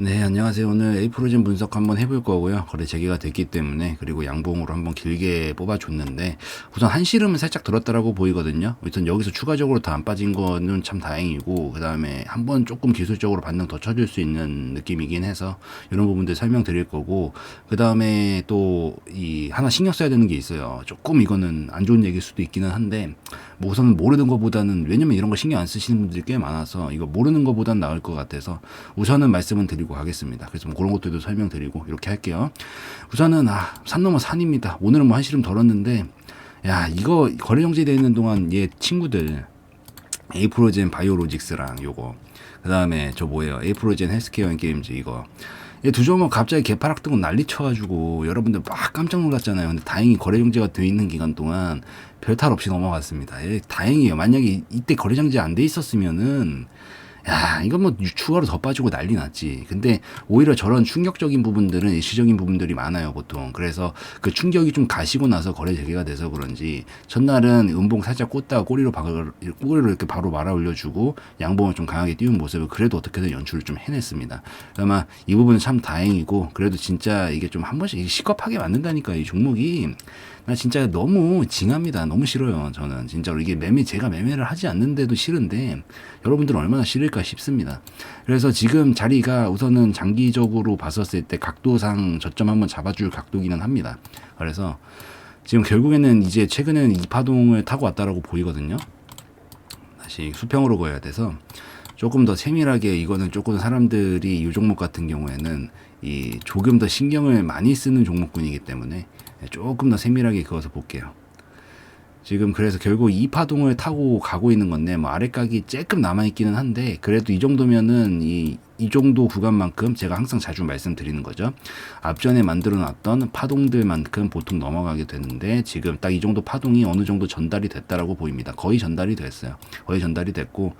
네, 안녕하세요. 오늘 에이프로진 분석 한번 해볼 거고요. 거래 재개가 됐기 때문에 그리고 양봉으로 한번 길게 뽑아줬는데 우선 한시름은 살짝 들었다라고 보이거든요. 우선 여기서 추가적으로 더안 빠진 거는 참 다행이고 그 다음에 한번 조금 기술적으로 반등 더 쳐줄 수 있는 느낌이긴 해서 이런 부분들 설명드릴 거고 그 다음에 또 이 하나 신경 써야 되는 게 있어요. 조금 이거는 안 좋은 얘기일 수도 있기는 한데 뭐 우선 모르는 것보다는 왜냐면 이런 거 신경 안 쓰시는 분들이 꽤 많아서 이거 모르는 것보단 나을 것 같아서 우선은 말씀은 드리고 가겠습니다. 그래서 뭐 그런 것들도 설명드리고 이렇게 할게요. 우선은 아, 산 넘어 산입니다. 오늘은 뭐 한시름 덜었는데 야 이거 거래 정지되어 있는 동안 얘 친구들 에이프로젠 바이오로직스랑 요거 그 다음에 저 뭐예요 에이프로젠 헬스케어 앤 게임즈 이거 얘 두 종목 갑자기 개파락 뜨고 난리 쳐가지고 여러분들 막 깜짝 놀랐잖아요. 근데 다행히 거래 정지가 돼 있는 기간 동안 별탈 없이 넘어갔습니다. 예, 다행이에요. 만약에 이때 거래 정지 안 돼 있었으면은 야, 이건 뭐 추가로 더 빠지고 난리 났지. 근데 오히려 저런 충격적인 부분들은 일시적인 부분들이 많아요, 보통. 그래서 그 충격이 좀 가시고 나서 거래 재개가 돼서 그런지 첫날은 음봉 살짝 꽂다가 꼬리로 박을, 꼬리로 이렇게 바로 말아 올려주고 양봉을 좀 강하게 띄운 모습을 그래도 어떻게든 연출을 좀 해냈습니다. 아마 이 부분은 참 다행이고 그래도 진짜 이게 좀 한 번씩 시겁하게 만든다니까 이 종목이 나 진짜 너무 징합니다. 너무 싫어요. 저는 진짜로 이게 매매 제가 매매를 하지 않는데도 싫은데 여러분들은 얼마나 싫을까 싶습니다. 그래서 지금 자리가 우선은 장기적으로 봤었을 때 각도상 저점 한번 잡아줄 각도기는 합니다. 그래서 지금 결국에는 이제 최근에는 이 파동을 타고 왔다라고 보이거든요. 다시 수평으로 거야 돼서 조금 더 세밀하게 이거는 조금 사람들이 이 종목 같은 경우에는 이 조금 더 신경을 많이 쓰는 종목군이기 때문에 조금 더 세밀하게 그어서 볼게요. 지금 그래서 결국 이 파동을 타고 가고 있는 건데 뭐 아래각이 조금 남아 있기는 한데 그래도 이 정도면은 이, 이 정도 구간만큼 제가 항상 자주 말씀드리는 거죠. 앞전에 만들어 놨던 파동들만큼 보통 넘어가게 되는데 지금 딱 이 정도 파동이 어느 정도 전달이 됐다라고 보입니다. 거의 전달이 됐어요. 거의 전달이 됐고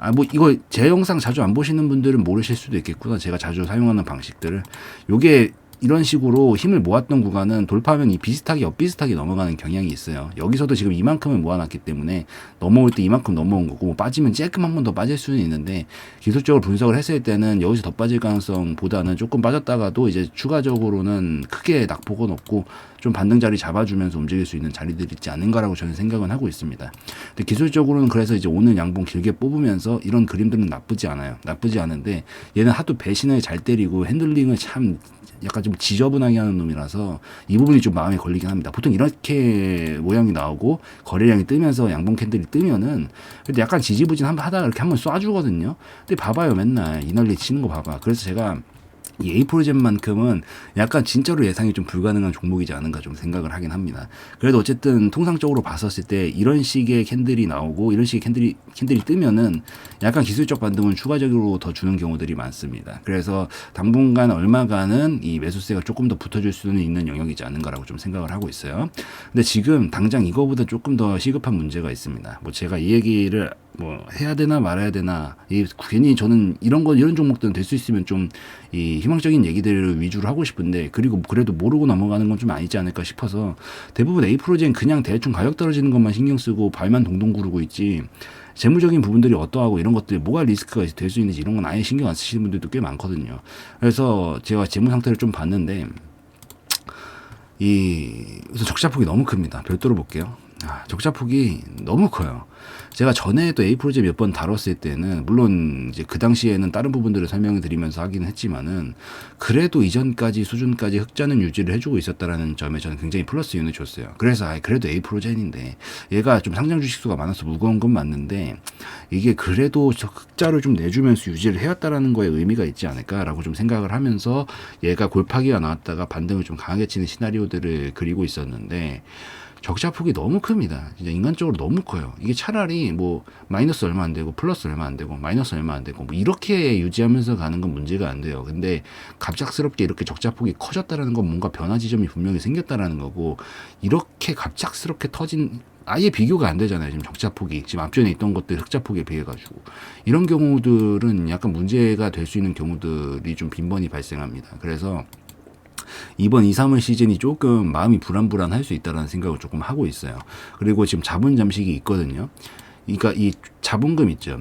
아, 뭐, 이거 제 영상 자주 안 보시는 분들은 모르실 수도 있겠구나. 제가 자주 사용하는 방식들을. 요게 이런 식으로 힘을 모았던 구간은 돌파하면 이 비슷하게 엇비슷하게 넘어가는 경향이 있어요. 여기서도 지금 이만큼을 모아놨기 때문에 넘어올 때 이만큼 넘어온 거고 뭐 빠지면 쬐끔 한 번 더 빠질 수는 있는데 기술적으로 분석을 했을 때는 여기서 더 빠질 가능성보다는 조금 빠졌다가도 이제 추가적으로는 크게 낙폭은 없고 좀 반등 자리 잡아주면서 움직일 수 있는 자리들이 있지 않은가라고 저는 생각은 하고 있습니다. 근데 기술적으로는 그래서 이제 오늘 양봉 길게 뽑으면서 이런 그림들은 나쁘지 않아요. 나쁘지 않은데 얘는 하도 배신을 잘 때리고 핸들링을 참 약간 좀 지저분하게 하는 놈이라서 이 부분이 좀 마음에 걸리긴 합니다. 보통 이렇게 모양이 나오고 거래량이 뜨면서 양봉 캔들이 뜨면은 근데 약간 지지부진 하다가 이렇게 한번 쏴주거든요. 근데 봐봐요 맨날 이 난리 치는 거 봐봐. 그래서 제가 이 에이프로젠만큼은 약간 진짜로 예상이 좀 불가능한 종목이지 않은가 좀 생각을 하긴 합니다. 그래도 어쨌든 통상적으로 봤었을 때 이런 식의 캔들이 나오고 이런 식의 캔들이 캔들이 뜨면은 약간 기술적 반등은 추가적으로 더 주는 경우들이 많습니다. 그래서 당분간 얼마간은 이 매수세가 조금 더 붙어줄 수는 있는 영역이지 않은가라고 좀 생각을 하고 있어요. 근데 지금 당장 이거보다 조금 더 시급한 문제가 있습니다. 뭐 제가 이 얘기를 뭐 해야 되나 말아야 되나 이 괜히 저는 이런 거 이런 종목들은 될 수 있으면 좀 이 희망적인 얘기들을 위주로 하고 싶은데 그리고 그래도 모르고 넘어가는 건 좀 아니지 않을까 싶어서 대부분 A 프로젠 그냥 대충 가격 떨어지는 것만 신경 쓰고 발만 동동 구르고 있지 재무적인 부분들이 어떠하고 이런 것들이 뭐가 리스크가 될 수 있는지 이런 건 아예 신경 안 쓰시는 분들도 꽤 많거든요. 그래서 제가 재무 상태를 좀 봤는데 이 우선 적자폭이 너무 큽니다. 별도로 볼게요. 아, 적자폭이 너무 커요. 제가 전에도 A 프로젝트 몇 번 다뤘을 때는 물론 이제 그 당시에는 다른 부분들을 설명을 드리면서 하기는 했지만은 그래도 이전까지 수준까지 흑자는 유지를 해주고 있었다라는 점에 저는 굉장히 플러스 요인을 줬어요. 그래서 아 그래도 A 프로젠인데 얘가 좀 상장 주식수가 많아서 무거운 건 맞는데 이게 그래도 흑자를 좀 내주면서 유지를 해왔다라는 거에 의미가 있지 않을까라고 좀 생각을 하면서 얘가 골파기가 나왔다가 반등을 좀 강하게 치는 시나리오들을 그리고 있었는데 적자 폭이 너무 큽니다. 진짜 인간적으로 너무 커요. 이게 차라리 뭐 마이너스 얼마 안 되고 플러스 얼마 안 되고 마이너스 얼마 안 되고 뭐 이렇게 유지하면서 가는 건 문제가 안 돼요. 근데 갑작스럽게 이렇게 적자 폭이 커졌다라는 건 뭔가 변화 지점이 분명히 생겼다라는 거고 이렇게 갑작스럽게 터진 아예 비교가 안 되잖아요. 지금 적자폭이 지금 앞전에 있던 것들 흑자폭에 비해 가지고 이런 경우들은 약간 문제가 될 수 있는 경우들이 좀 빈번히 발생합니다. 그래서 이번 2, 3월 시즌이 조금 마음이 불안불안할 수 있다라는 생각을 조금 하고 있어요. 그리고 지금 자본 잠식이 있거든요. 그러니까 이 자본금 있죠.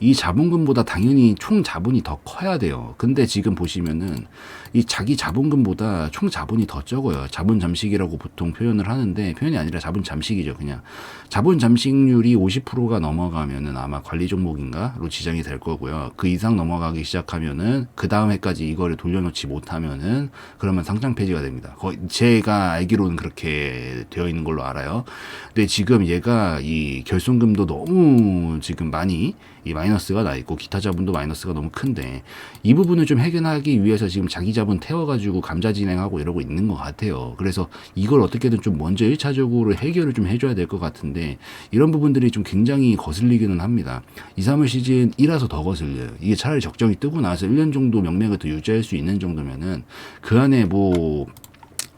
이 자본금보다 당연히 총 자본이 더 커야 돼요. 근데 지금 보시면은 이 자기 자본금보다 총 자본이 더 적어요. 자본 잠식이라고 보통 표현을 하는데 표현이 아니라 자본 잠식이죠. 그냥 자본 잠식률이 50%가 넘어가면은 아마 관리 종목인가로 지정이 될 거고요. 그 이상 넘어가기 시작하면은 그 다음 해까지 이거를 돌려놓지 못하면은 그러면 상장 폐지가 됩니다. 거의 제가 알기로는 그렇게 되어 있는 걸로 알아요. 근데 지금 얘가 이 결손금도 너무 지금 많이 이 마이너스가 나 있고 기타 자본도 마이너스가 너무 큰데 이 부분을 좀 해결하기 위해서 지금 자기 자본 태워가지고 감자 진행하고 이러고 있는 것 같아요. 그래서 이걸 어떻게든 좀 먼저 1차적으로 해결을 좀 해줘야 될 것 같은데 이런 부분들이 좀 굉장히 거슬리기는 합니다. 2, 3월 시즌 1라서 더 거슬려요. 이게 차라리 적정이 뜨고 나서 1년 정도 명맥을 더 유지할 수 있는 정도면은 그 안에 뭐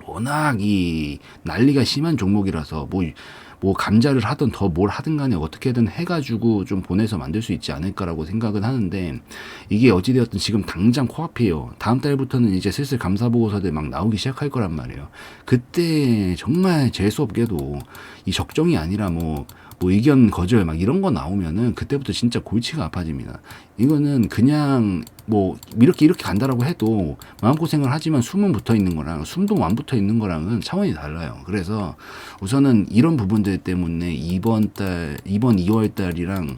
워낙 이 난리가 심한 종목이라서 뭐, 뭐 감자를 하든 더 뭘 하든 간에 어떻게든 해가지고 좀 보내서 만들 수 있지 않을까라고 생각은 하는데 이게 어찌되었든 지금 당장 코앞이에요. 다음 달부터는 이제 슬슬 감사 보고서들 막 나오기 시작할 거란 말이에요. 그때 정말 재수 없게도 이 적정이 아니라 뭐, 뭐 의견 거절 막 이런 거 나오면은 그때부터 진짜 골치가 아파집니다. 이거는 그냥 뭐 이렇게 이렇게 간다라고 해도 마음고생을 하지만 숨은 붙어 있는 거랑 숨도 안 붙어 있는 거랑은 차원이 달라요. 그래서 우선은 이런 부분들 때문에 이번 달 이번 2월 달이랑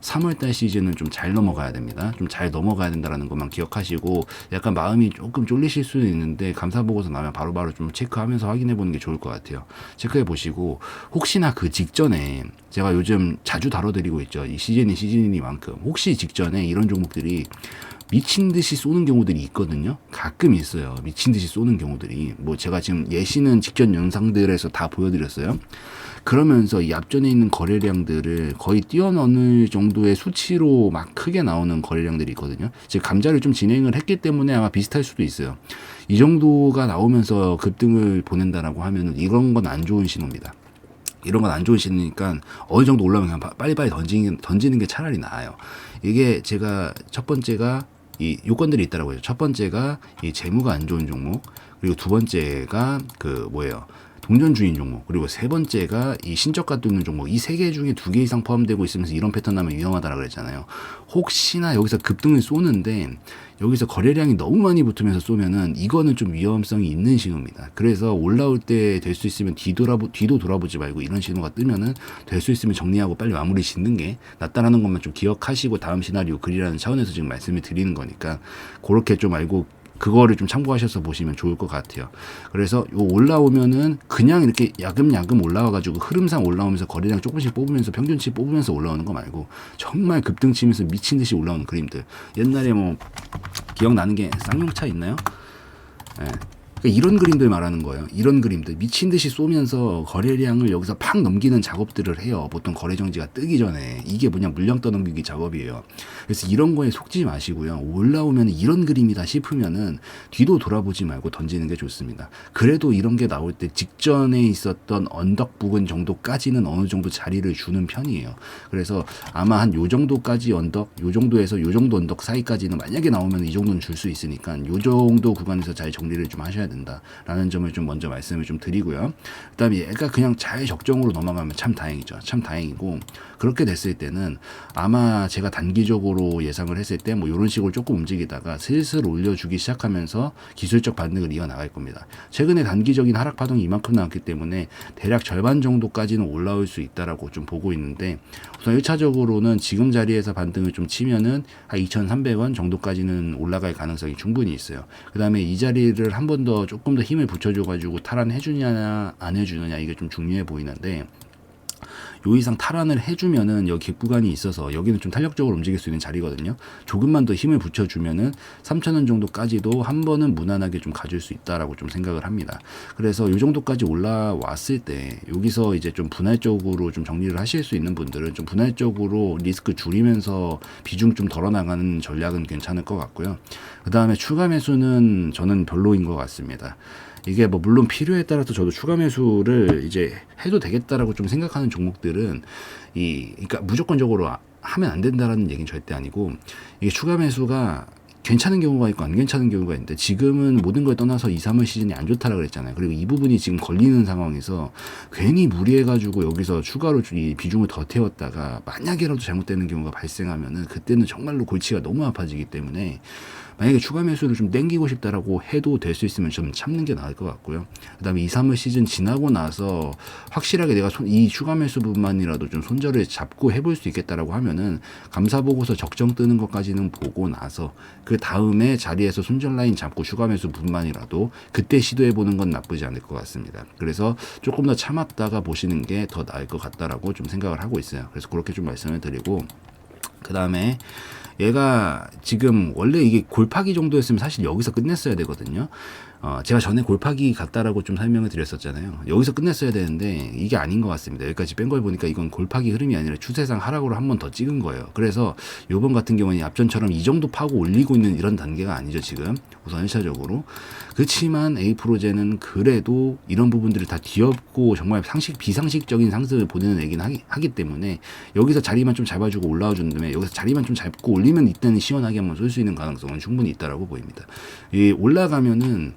3월 달 시즌은 좀 잘 넘어가야 됩니다. 좀 잘 넘어가야 된다라는 것만 기억하시고 약간 마음이 조금 쫄리실 수는 있는데 감사 보고서 나면 바로바로 좀 체크하면서 확인해 보는 게 좋을 것 같아요. 체크해 보시고 혹시나 그 직전에 제가 요즘 자주 다뤄드리고 있죠. 이 시즌이 시즌이니만큼 혹시 직전에 이런 종목들이 미친 듯이 쏘는 경우들이 있거든요. 가끔 있어요. 미친 듯이 쏘는 경우들이. 뭐 제가 지금 예시는 직전 영상들에서 다 보여드렸어요. 그러면서 이 앞전에 있는 거래량들을 거의 뛰어넘을 정도의 수치로 막 크게 나오는 거래량들이 있거든요. 즉 감자를 좀 진행을 했기 때문에 아마 비슷할 수도 있어요. 이 정도가 나오면서 급등을 보낸다라고 하면은 이런 건 안 좋은 신호입니다. 이런 건 안 좋은 신호니까 어느 정도 올라오면 그냥 빨리빨리 던지는, 던지는 게 차라리 나아요. 이게 제가 첫 번째가 이 요건들이 있다라고 해요. 첫 번째가 이 재무가 안 좋은 종목, 그리고 두 번째가 그 뭐예요? 동전 주인 종목, 그리고 세 번째가 이 신저가 뚫는 종목, 이 세 개 중에 두 개 이상 포함되고 있으면서 이런 패턴 나면 위험하다라 그랬잖아요. 혹시나 여기서 급등을 쏘는데 여기서 거래량이 너무 많이 붙으면서 쏘면은 이거는 좀 위험성이 있는 신호입니다. 그래서 올라올 때 될 수 있으면 뒤돌아보, 뒤도 돌아보지 말고 이런 신호가 뜨면은 될 수 있으면 정리하고 빨리 마무리 짓는 게 낫다라는 것만 좀 기억하시고 다음 시나리오 그리라는 차원에서 지금 말씀을 드리는 거니까 그렇게 좀 알고 그거를 좀 참고하셔서 보시면 좋을 것 같아요. 그래서 요 올라오면은 그냥 이렇게 야금야금 올라와가지고 흐름상 올라오면서 거래량 조금씩 뽑으면서 평균치 뽑으면서 올라오는 거 말고 정말 급등 치면서 미친 듯이 올라오는 그림들. 옛날에 뭐 기억나는 게 쌍용차 있나요? 예. 그러니까 이런 그림들 말하는 거예요. 이런 그림들 미친 듯이 쏘면서 거래량을 여기서 팍 넘기는 작업들을 해요. 보통 거래 정지가 뜨기 전에 이게 뭐냐 물량 떠넘기기 작업이에요. 그래서 이런 거에 속지 마시고요. 올라오면 이런 그림이다 싶으면은 뒤도 돌아보지 말고 던지는 게 좋습니다. 그래도 이런 게 나올 때 직전에 있었던 언덕 부근 정도까지는 어느 정도 자리를 주는 편이에요. 그래서 아마 한 요 정도까지 언덕, 요 정도에서 요 정도 언덕 사이까지는 만약에 나오면 이 정도는 줄 수 있으니까 요 정도 구간에서 잘 정리를 좀 하셔야 된다라는 점을 좀 먼저 말씀을 좀 드리고요. 그다음에 얘가 그냥 잘 적정으로 넘어가면 참 다행이죠. 참 다행이고 그렇게 됐을 때는 아마 제가 단기적으로 예상을 했을 때 뭐 이런 식으로 조금 움직이다가 슬슬 올려주기 시작하면서 기술적 반등을 이어나갈 겁니다. 최근에 단기적인 하락 파동이 이만큼 나왔기 때문에 대략 절반 정도까지는 올라올 수 있다라고 좀 보고 있는데 우선 1차적으로는 지금 자리에서 반등을 좀 치면은 한 2,300원 정도까지는 올라갈 가능성이 충분히 있어요. 그 다음에 이 자리를 한 번 더 조금 더 힘을 붙여줘가지고 탈환해주냐 안 해주느냐 이게 좀 중요해 보이는데 요 이상 탈환을 해주면은 여기 구간이 있어서 여기는 좀 탄력적으로 움직일 수 있는 자리거든요. 조금만 더 힘을 붙여주면은 3,000원 정도까지도 한 번은 무난하게 좀 가줄 수 있다라고 좀 생각을 합니다. 그래서 요 정도까지 올라왔을 때 여기서 이제 좀 분할적으로 좀 정리를 하실 수 있는 분들은 좀 분할적으로 리스크 줄이면서 비중 좀 덜어나가는 전략은 괜찮을 것 같고요. 그 다음에 추가 매수는 저는 별로인 것 같습니다. 이게 뭐 물론 필요에 따라서 저도 추가 매수를 이제 해도 되겠다라고 좀 생각하는 종목들은 이 그러니까 무조건적으로 아- 하면 안 된다라는 얘기는 절대 아니고 이게 추가 매수가 괜찮은 경우가 있고 안 괜찮은 경우가 있는데 지금은 모든 걸 떠나서 2, 3월 시즌이 안 좋다라 그랬잖아요. 그리고 이 부분이 지금 걸리는 상황에서 괜히 무리해가지고 여기서 추가로 이 비중을 더 태웠다가 만약에라도 잘못되는 경우가 발생하면은 그때는 정말로 골치가 너무 아파지기 때문에 만약에 추가 매수를 좀 땡기고 싶다라고 해도 될 수 있으면 좀 참는 게 나을 것 같고요. 그 다음에 2, 3월 시즌 지나고 나서 확실하게 내가 손, 이 추가 매수 부분만이라도 좀 손절을 잡고 해볼 수 있겠다라고 하면은 감사 보고서 적정 뜨는 것까지는 보고 나서 그 다음에 자리에서 손절 라인 잡고 추가 매수 부분만이라도 그때 시도해 보는 건 나쁘지 않을 것 같습니다. 그래서 조금 더 참았다가 보시는 게 더 나을 것 같다라고 좀 생각을 하고 있어요. 그래서 그렇게 좀 말씀을 드리고 그 다음에 얘가 지금 원래 이게 골파기 정도였으면 사실 여기서 끝냈어야 되거든요. 어, 제가 전에 골파기 같다라고 좀 설명을 드렸었잖아요. 여기서 끝냈어야 되는데 이게 아닌 것 같습니다. 여기까지 뺀 걸 보니까 이건 골파기 흐름이 아니라 추세상 하락으로 한 번 더 찍은 거예요. 그래서 요번 같은 경우는 앞전처럼 이 정도 파고 올리고 있는 이런 단계가 아니죠, 지금. 우선 1차적으로. 그렇지만 에이프로제는 그래도 이런 부분들을 다 뒤엎고 정말 상식, 비상식적인 상승을 보내는 애긴 하기, 하기 때문에 여기서 자리만 좀 잡아주고 올라와 준 다음에 여기서 자리만 좀 잡고 올리면 이때는 시원하게 한번 쏠 수 있는 가능성은 충분히 있다라고 보입니다. 이 올라가면은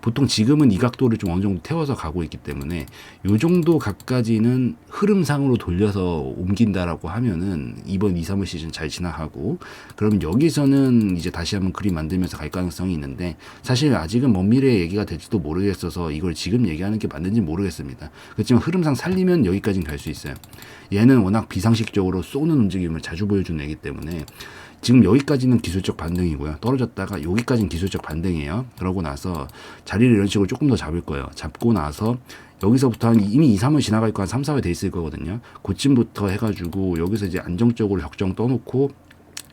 보통 지금은 이 각도를 좀 어느 정도 태워서 가고 있기 때문에 요 정도 각까지는 흐름상으로 돌려서 옮긴다라고 하면은 이번 2, 3월 시즌 잘 지나가고 그럼 여기서는 이제 다시 한번 그림 만들면서 갈 가능성이 있는데 사실 아직은 먼 미래의 얘기가 될지도 모르겠어서 이걸 지금 얘기하는 게 맞는지 모르겠습니다. 그렇지만 흐름상 살리면 여기까지는 갈 수 있어요. 얘는 워낙 비상식적으로 쏘는 움직임을 자주 보여주는 애기 때문에 지금 여기까지는 기술적 반등이고요. 떨어졌다가 여기까지는 기술적 반등이에요. 그러고 나서 자리를 이런 식으로 조금 더 잡을 거예요. 잡고 나서 여기서부터 한 이미 2, 3월 지나가 있고 한 3, 4월 돼 있을 거거든요. 그쯤부터 해가지고 여기서 이제 안정적으로 적정 떠놓고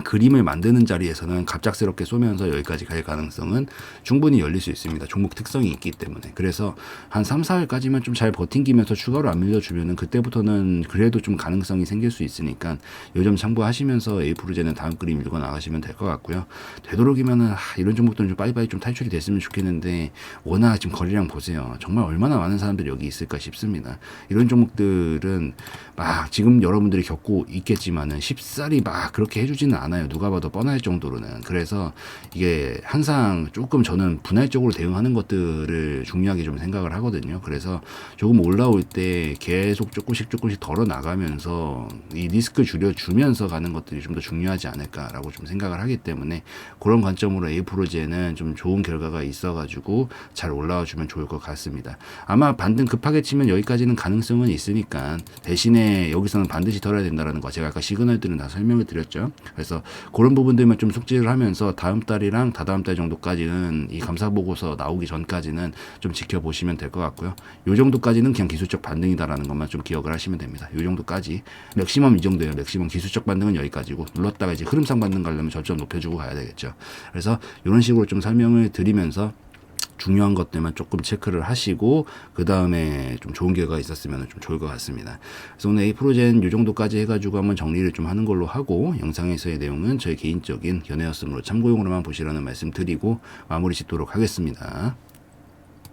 그림을 만드는 자리에서는 갑작스럽게 쏘면서 여기까지 갈 가능성은 충분히 열릴 수 있습니다. 종목 특성이 있기 때문에. 그래서 한 3, 4일까지만 좀 잘 버팅기면서 추가로 안 밀려주면은 그때부터는 그래도 좀 가능성이 생길 수 있으니까 요점 참고하시면서 에이프로제는 다음 그림 읽어 나가시면 될 것 같고요. 되도록이면은 하, 이런 종목들은 좀 빨리빨리 좀 탈출이 됐으면 좋겠는데 워낙 지금 거래량 보세요. 정말 얼마나 많은 사람들이 여기 있을까 싶습니다. 이런 종목들은 막 지금 여러분들이 겪고 있겠지만은 쉽사리 막 그렇게 해주지는 않아요. 누가 봐도 뻔할 정도로는. 그래서 이게 항상 조금 저는 분할적으로 대응하는 것들을 중요하게 좀 생각을 하거든요. 그래서 조금 올라올 때 계속 조금씩 조금씩 덜어 나가면서 이 리스크 줄여주면서 가는 것들이 좀 더 중요하지 않을까라고 좀 생각을 하기 때문에 그런 관점으로 A 프로제는 좀 좋은 결과가 있어가지고 잘 올라와 주면 좋을 것 같습니다. 아마 반등 급하게 치면 여기까지는 가능성은 있으니까 대신에 여기서는 반드시 덜어야 된다라는 거 제가 아까 시그널들은 다 설명을 드렸죠. 그래서 그런 부분들만 좀 숙지를 하면서 다음 달이랑 다다음 달 정도까지는 이 감사 보고서 나오기 전까지는 좀 지켜보시면 될 것 같고요. 요 정도까지는 그냥 기술적 반등이다라는 것만 좀 기억을 하시면 됩니다. 요 정도까지 맥시멈 이 정도예요. 맥시멈 기술적 반등은 여기까지고 눌렀다가 이제 흐름상 반등 가려면 저점 높여주고 가야 되겠죠. 그래서 이런 식으로 좀 설명을 드리면서 중요한 것들만 조금 체크를 하시고 그 다음에 좀 좋은 결과가 있었으면 좀 좋을 것 같습니다. 그래서 오늘 A 프로젠 이 정도까지 해가지고 한번 정리를 좀 하는 걸로 하고 영상에서의 내용은 저희 개인적인 견해였으므로 참고용으로만 보시라는 말씀 드리고 마무리 짓도록 하겠습니다.